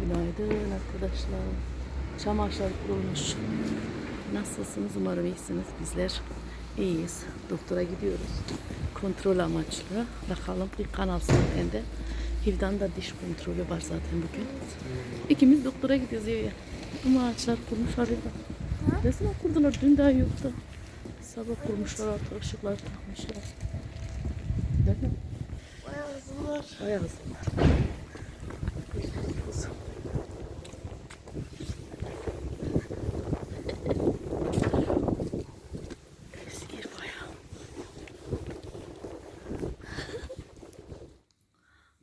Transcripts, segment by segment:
Günaydın arkadaşlar. Çamaşır kurulmuş. Nasılsınız? Umarım iyisiniz. Bizler iyiyiz. Doktora gidiyoruz. Kontrol amaçlı. Bakalım bir kan alsın bende. Hivdan da diş kontrolü var zaten bugün. İkimiz doktora gidiyoruz ya. Ama ağaçlar kurmuş arada. Ne zaman kurdular? Dün daha yoktu. Sabah kurmuşlar artık ışıklar takmışlar. Değil mi? Bayağı hızlılar. Bayağı hızlı. Kuzum. Eski bayağı.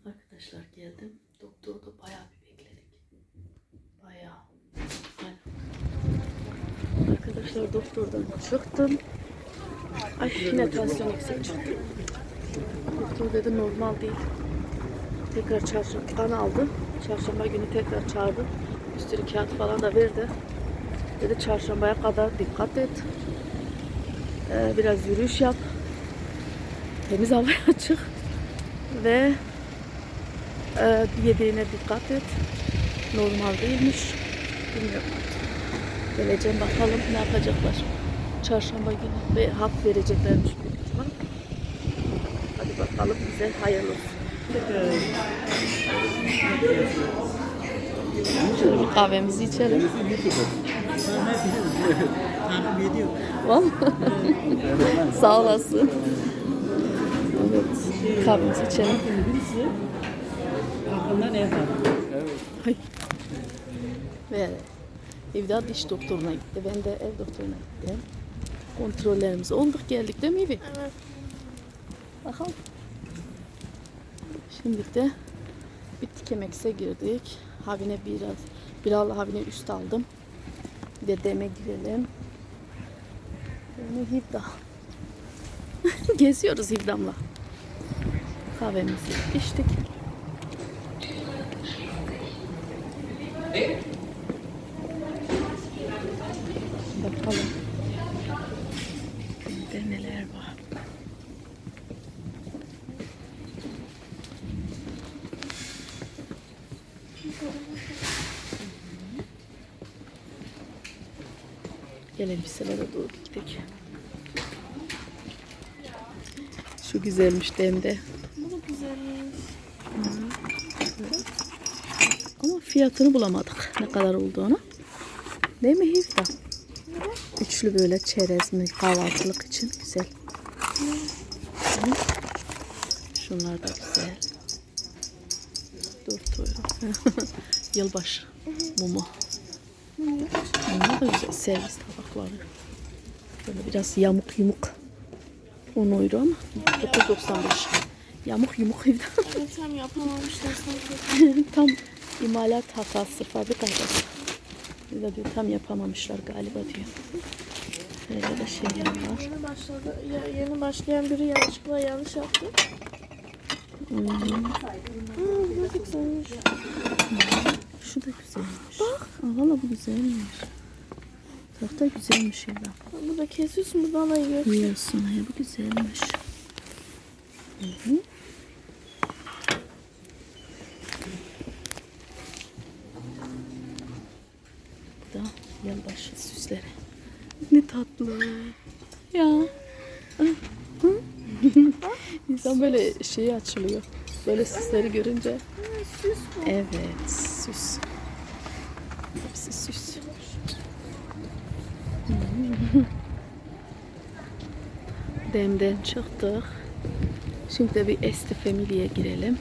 Arkadaşlar geldim. Doktorda bayağı bir bekledik. Bayağı. Arkadaşlar doktordan çıktım. Ay yine tansiyon yüksek çıktı. Doktor dedi normal değil. Tekrar çarşamba kan aldı. Çarşamba günü tekrar çağırdı. Üstüne kağıt falan da verdi. Dedi çarşambaya kadar dikkat et. Ee, biraz yürüyüş yap. Temiz havaya çık. Ve e, yediğine dikkat et. Normal değilmiş. Bilmiyorum artık. Geleceğim bakalım ne yapacaklar. Çarşamba günü ve hap vereceklermiş büyük ihtimal. Hadi bakalım bize hayırlı olsun. Şöyle bir kahvemizi içelim. Vallahi. Sağ olasın. Evet. Kahvemizi içelim. Yapar? Ay. Ve evde diş doktoruna gitti. Ben de ev doktoruna gittim. Kontrollerimiz olduk geldik değil mi Evi? Evet. Bakalım. Şimdi de bittik yemekse girdik. Havine biraz, biraz havine üst aldım. Dedeme girelim. Yani Hivda. Geziyoruz Hivdam'la. Kahvemizi içtik. Gel elbiselere doğru gittik. Şu güzelmiş demde. Bu da güzelmiş. Ama fiyatını bulamadık. Ne kadar olduğunu. Değil mi Hivda? Üçlü böyle çerez mi kahvaltılık için güzel. Hı. Şunlar da güzel. Dört euro. Yılbaşı mumu. Bunlar da güzel. Servis tabakları. Böyle biraz yamuk yumuk. 10 euro ama 9.95. Yamuk yumuk Hivda. Evet tam yapamamışlar sanki. tam imalat hatası, fabrika hatası. Bir de diyor tam yapamamışlar galiba diyor. Böyle de şeyler var. Yeni başladı. Ya, yeni başlayan biri yanlışlıkla yanlış yaptı. Hmm. ne güzelmiş. Şu da güzelmiş. Bak. Aa, valla bu güzelmiş. Tahta güzelmiş ya. Bu da kesiyorsun buradan da yiyor. Yiyorsun ya bu güzelmiş. Hı hı. Bu da yılbaşı süsleri. Ne tatlı. Ya. İnsan böyle şeyi açılıyor. Böyle süsleri görünce. Süs. Evet, süs. Hepsi süs. Demden çıktık. Şimdi de bir Esti Family'ye girelim.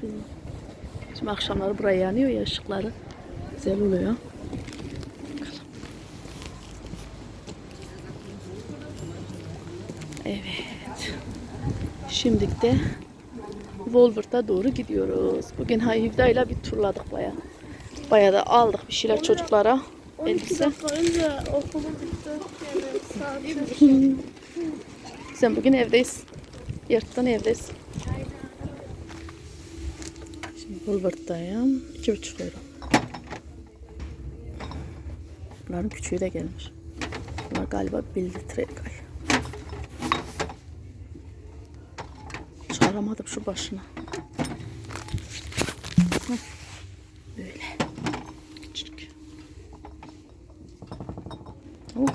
Şu, şimdi akşamları buraya yanıyor ya ışıkları. Güzel oluyor. Bakalım. Evet. Şimdi de Wolvert'a doğru gidiyoruz. Bugün Hayivda ile bir turladık baya. Baya da aldık bir şeyler çocuklara. 12 Elbise. dakika önce okulum bitti. Yani Sen bugün evdeyiz. Yırttan evdeyiz. Şimdi. İki buçuk euro. Bunların küçüğü de gelmiş. Bunlar galiba bir litre kay. Çok alamadım şu başına. Heh. Böyle. Küçük. Oh.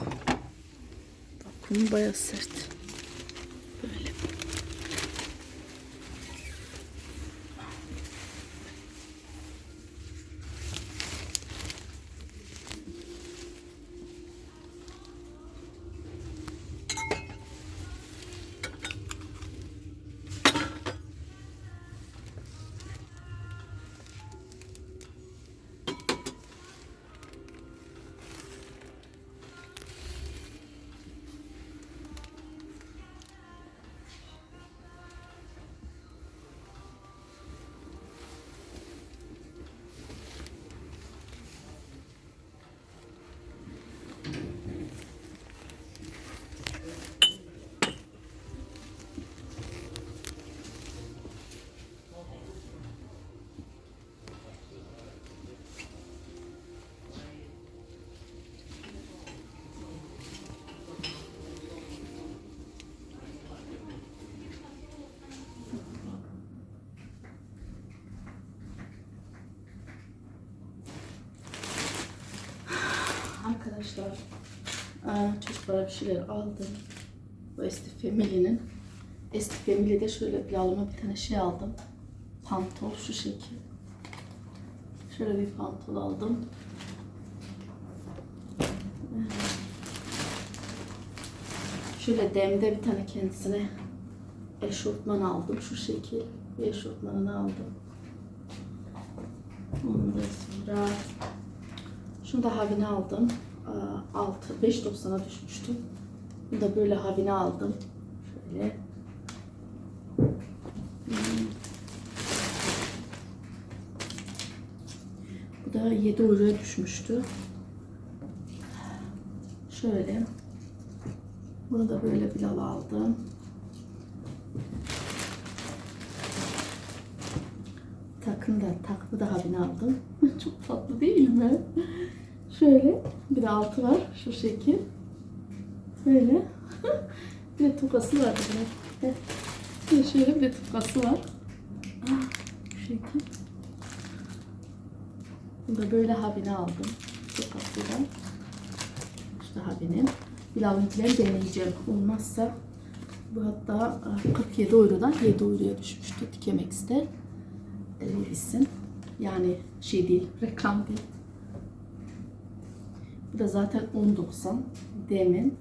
Bak kumu bayağı sert. Arkadaşlar aa, çocuklara bir şeyler aldım. Bu Esti Family'nin. Esti Family'de şöyle bir alıma bir tane şey aldım. Pantol şu şekil. Şöyle bir pantol aldım. Şöyle demde bir tane kendisine eşofman aldım şu şekil. Bir eşofmanını aldım. Ondan sonra şunu da havine aldım. Aa, 6, 5.90'a düşmüştü. Bunu da böyle havine aldım. Şöyle. Bu da 7 euroya düşmüştü. Şöyle. Bunu da böyle bilal aldım. Takım da takımı da havine aldım. Çok tatlı değil mi? Şöyle bir de altı var şu şekil. Böyle. bir de tokası var bir de. Şöyle bir de tokası var. Ah, şu şekil. Bu da böyle habine aldım. Tokasıyla. İşte habinin. Bilal'ınkileri deneyeceğim. Olmazsa bu hatta ah, 47 eurodan 7 euroya düşmüştü Tikemex'te. Levis'in. Yani şey değil, reklam değil. Bu da zaten 10.90 demin.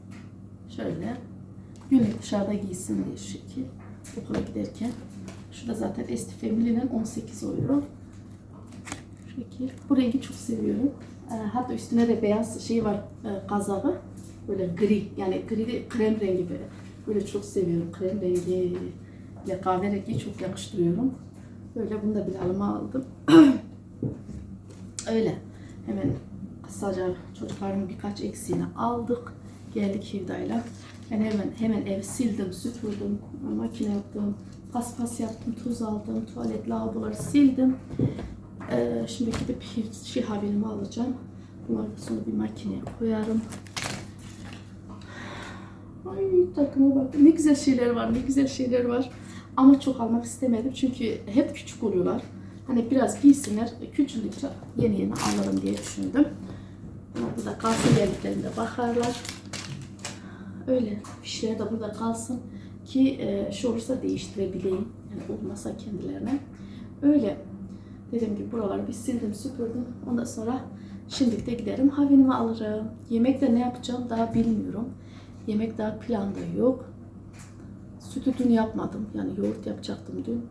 Şöyle günlük dışarıda giysin diye şu şekil. Okula giderken. Şu da zaten Esti Family'nin 18 euro. Şekil. Bu rengi çok seviyorum. Ee, Hatta üstüne de beyaz şey var e, kazağı. Böyle gri yani gri de krem rengi böyle. Böyle çok seviyorum. Krem rengi ile kahverengi çok yakıştırıyorum. Böyle bunu da bir alıma aldım. Öyle. Hemen kısaca çocukların birkaç eksiğini aldık. Geldik Hivda'yla. Ben hemen hemen ev sildim, süpürdüm, makine yaptım, paspas yaptım, tuz aldım, tuvalet lavaboları sildim. Ee, şimdi gidip haberimi alacağım. Bunları sonra bir makineye koyarım. Ay takıma bak. Ne güzel şeyler var, ne güzel şeyler var. Ama çok almak istemedim çünkü hep küçük oluyorlar. Hani biraz giysinler, küçüldükçe yeni yeni alırım diye düşündüm. Ama burada kalsın geldiklerinde bakarlar. Öyle fişleri de burada kalsın ki e, şu olursa değiştirebileyim. Yani olmasa kendilerine. Öyle. Dediğim gibi buraları bir sildim süpürdüm. Ondan sonra şimdilik de giderim havinimi alırım. Yemekte ne yapacağım daha bilmiyorum. Yemek daha planda yok. Sütü dün yapmadım. Yani yoğurt yapacaktım dün.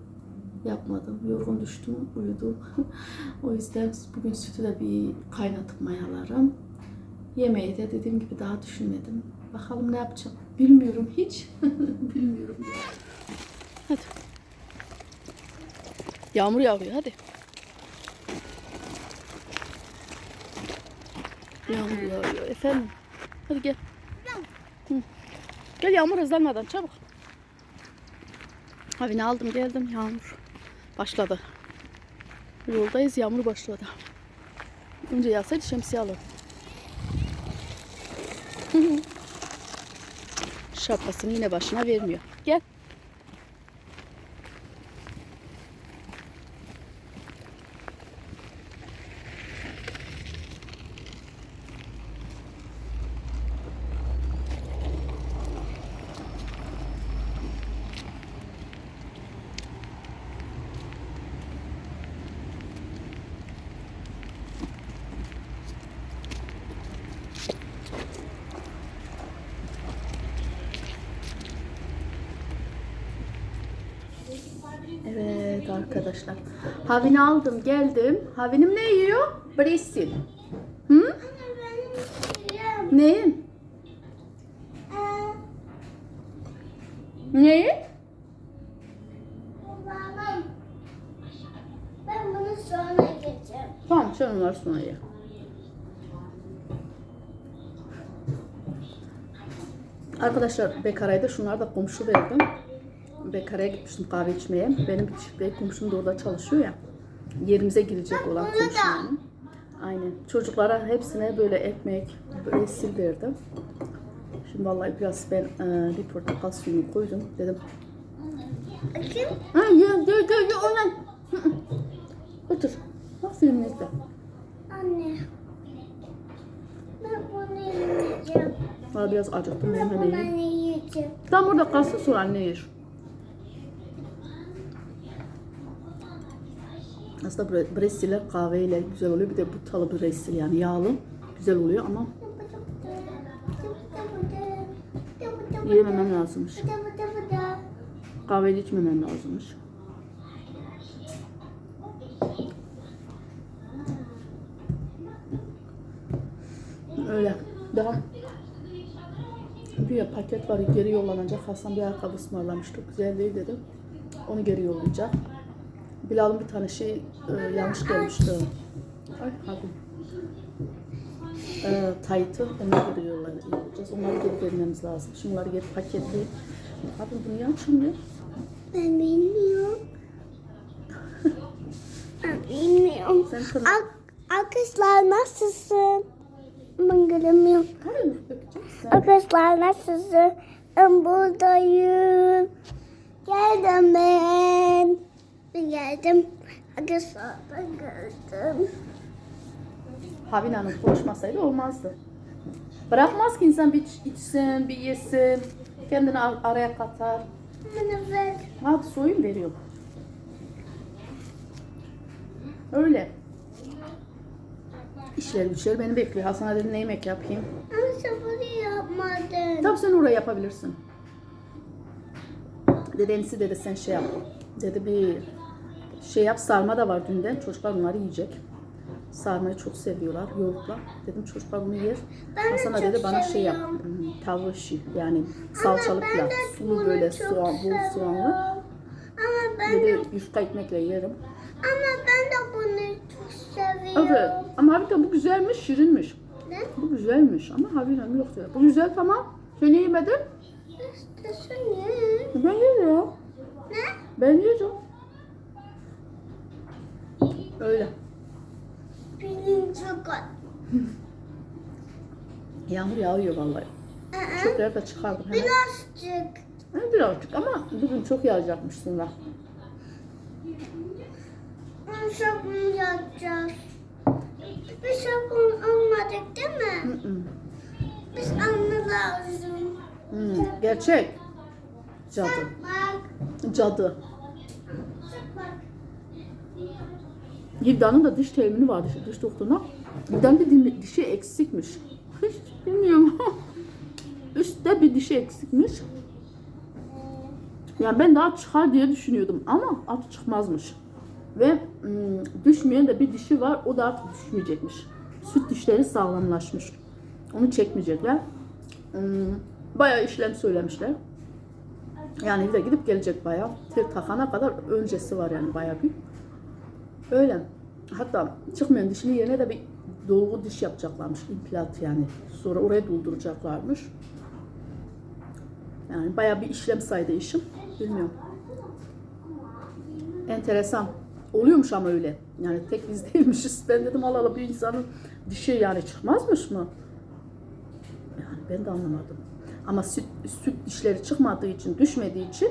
Yapmadım. Yorgun düştüm, uyudum. o yüzden bugün sütü de bir kaynatıp mayalarım. Yemeği de dediğim gibi daha düşünmedim. Bakalım ne yapacağım. Bilmiyorum hiç. Bilmiyorum. Hadi. Yağmur yağıyor hadi. Yağmur yağıyor efendim. Hadi gel. Gel yağmur hızlanmadan çabuk. Havini aldım geldim yağmur başladı. Yoldayız yağmur başladı. Önce yağsaydı şemsiye alırım. Şapkasını yine başına vermiyor. Gel. Evet arkadaşlar. Havini aldım geldim. Havinim ne yiyor? Bresil. Hı? Ne? Ne? Ben bunu sonra geçeceğim. Tamam sen onları sonra ye. Arkadaşlar Bekara'ya da şunları da komşu verdim. Bekara'ya gitmiştim kahve içmeye. Benim bir çift bey komşum da orada çalışıyor ya. Yerimize girecek olan komşum. Aynen. Çocuklara hepsine böyle ekmek, böyle sil verdim. Şimdi vallahi biraz ben e, bir portakal suyunu koydum. Dedim Bakayım. Ha ye ye ye ye hı. Otur. Bak filmini izle. Anne. Ben bunu yiyeceğim. Bana biraz acıktım. Ben bunu yiyeceğim. Tam burada kalsın sonra anne yer. Aslında bre- bresiler kahveyle güzel oluyor. Bir de bu talı bresil yani yağlı. Güzel oluyor ama yememem lazımmış. Kahveyle içmemem lazımmış. Öyle. Daha bir paket var geri yollanacak. Hasan bir ayakkabı ısmarlamış. Çok güzel değil dedim. Onu geri yollayacak. Bilal'ın bir tane şey e, yanlış gelmişti. Ay hadi. E, taytı onu geri yollayacağız. Onları geri vermemiz lazım. Şunları geri paketleyip. Abi bunu niye açamıyor? Ben bilmiyorum. Ben bilmiyorum. Sen. Ar- Arkadaşlar nasılsın? Ben göremiyorum. Mı? Arkadaşlar nasılsın? Ben buradayım. Geldim ben. Geldim. Ben geldim. Havin Hanım konuşmasaydı olmazdı. Bırakmaz ki insan bir iç- içsin, bir yesin. Kendini ar- araya katar. Bana ver. Hadi soyun veriyorum. Öyle. İşler güçler beni bekliyor. Hasan'a dedim ne yemek yapayım. Ama sen bunu yapmadın. Tabii sen oraya yapabilirsin. Dedemsi dedi sen şey yap. Dedi bir şey yap sarma da var dünden. Çocuklar bunları yiyecek. Sarmayı çok seviyorlar yoğurtla. Dedim çocuklar bunu yer. Ben de çok dedi bana şey yap. hmm, Tavuk işi yani salçalı pilav. de Sulu böyle soğan, bol soğanlı. Ama ben de, Dedi yufka ekmekle yerim. ama ben de bunu çok seviyorum. Evet. Ama harbiden bu güzelmiş, şirinmiş. Ne? Bu güzelmiş ama harbiden yok diyor. Bu güzel tamam. Sen yemedin? İşte ne? Ben yerim. Ne? Ben yerim. Öyle. Benim çok. Yağmur yağıyor vallahi. Aa, Çöpleri de çıkardım hemen. Birazcık. Ha, birazcık ama bugün çok yağacakmış sonra. Sabun yapacağız. Biz sabun almadık değil mi? Hı hı. Biz anne lazım. Hı, Gerçek. Cadı. Cadı. Hivda'nın da diş temini vardı işte diş doktoruna. Hivda'nın bir dişi eksikmiş. Hiç bilmiyorum. Üstte bir dişi eksikmiş. Yani ben daha çıkar diye düşünüyordum ama artık çıkmazmış. Ve ım, düşmeyen de bir dişi var o da artık düşmeyecekmiş. Süt dişleri sağlamlaşmış. Onu çekmeyecekler. Im, bayağı işlem söylemişler. Yani bir de gidip gelecek bayağı. Tek takana kadar öncesi var yani bayağı bir. Öyle. Hatta çıkmayan dişinin yerine de bir dolgu diş yapacaklarmış. implant yani. Sonra oraya dolduracaklarmış. Yani bayağı bir işlem saydı işim. Bilmiyorum. Enteresan. Oluyormuş ama öyle. Yani tek biz değilmişiz. Ben dedim Allah Allah bir insanın dişi yani çıkmazmış mı? Yani ben de anlamadım. Ama süt, süt dişleri çıkmadığı için, düşmediği için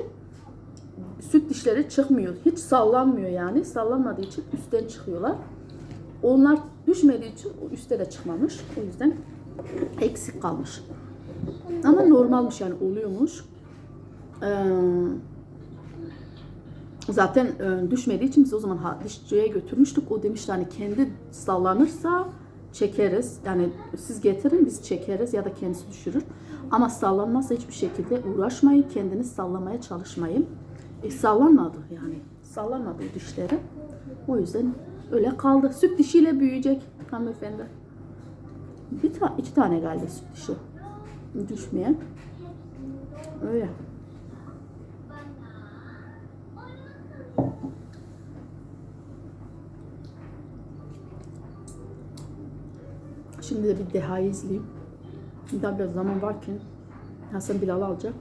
süt dişleri çıkmıyor. Hiç sallanmıyor yani. Sallanmadığı için üstten çıkıyorlar. Onlar düşmediği için o üstte de çıkmamış. O yüzden eksik kalmış. Ama normalmiş yani oluyormuş. Ee, zaten e, düşmediği için biz o zaman dişçiye götürmüştük. O demişti hani kendi sallanırsa çekeriz. Yani siz getirin biz çekeriz ya da kendisi düşürür. Ama sallanmazsa hiçbir şekilde uğraşmayın. Kendiniz sallamaya çalışmayın. E, sallanmadı yani. Sallanmadı dişleri. O yüzden öyle kaldı. Süt dişiyle büyüyecek hanımefendi. Bir ta iki tane galiba süt dişi. Düşmeyen. Öyle. Şimdi de bir Deha'yı izleyeyim. Daha biraz zaman varken Hasan Bilal'ı alacak.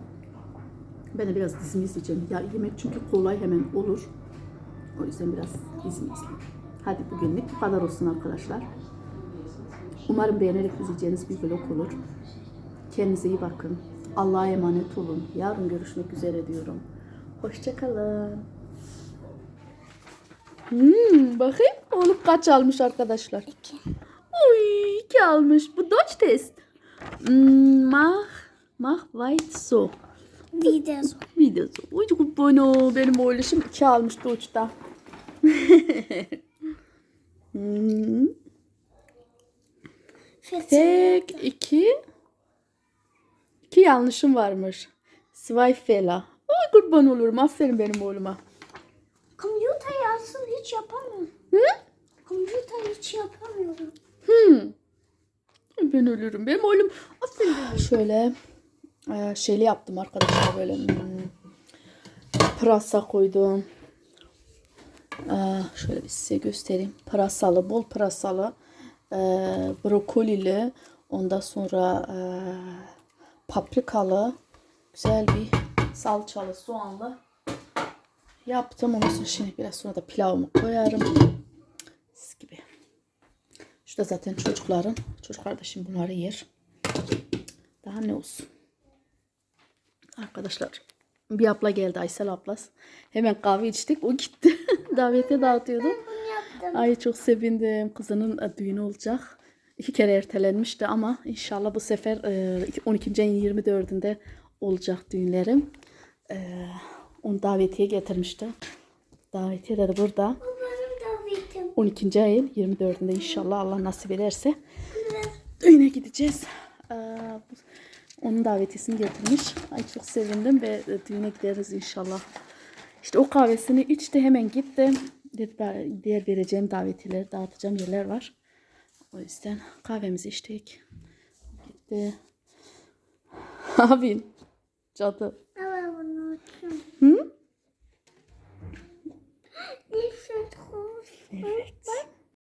Ben de biraz dizimi izleyeceğim. Ya yemek çünkü kolay hemen olur. O yüzden biraz dizimi izleyeyim. Hadi bugünlük bu kadar olsun arkadaşlar. Umarım beğenerek izleyeceğiniz bir vlog olur. Kendinize iyi bakın. Allah'a emanet olun. Yarın görüşmek üzere diyorum. Hoşçakalın. Hmm, bakayım oğlum kaç almış arkadaşlar. İki. Uy, iki almış. Bu Deutsch test. Hmm, Mach, mach weit so. Video. Video so. Uy çok bueno. Benim oğlum iki almış Deutsch'ta. hmm. Tek iki. İki yanlışım varmış. Fehler. Ay kurban olurum. Aferin benim oğluma. Computer yazsın hiç yapamıyorum. Hı? Computer hiç yapamıyorum. Hmm. Ben ölürüm. Benim oğlum aferin. Şöyle e, şeyli yaptım arkadaşlar böyle hmm, pırasa koydum. E, şöyle bir size göstereyim. Pırasalı, bol pırasalı, e, brokolili, ondan sonra paprikalı, güzel bir salçalı, soğanlı yaptım. Ondan sonra şimdi biraz sonra da pilavımı koyarım. Mis gibi. Şu da zaten çocukların. Çocuk kardeşim bunları yer. Daha ne olsun. Arkadaşlar bir abla geldi Aysel ablas. Hemen kahve içtik. O gitti. Davete dağıtıyordu. Ay çok sevindim. Kızının e, düğünü olacak. İki kere ertelenmişti ama inşallah bu sefer e, 12. ayın 24'ünde olacak düğünlerim. E, Onu davetiye getirmişti. Davetiye de burada. Benim de videom. 12. ayın 24'ünde inşallah Allah nasip ederse düğüne gideceğiz. Onun davetiyesini getirmiş. Ay çok sevindim ve e, düğüne gideriz inşallah. İşte o kahvesini içti hemen gitti. Dedi, "Ben diğer vereceğim davetiyeleri dağıtacağım yerler var. O yüzden kahvemizi içtik. Gitti. Abin. Cadı.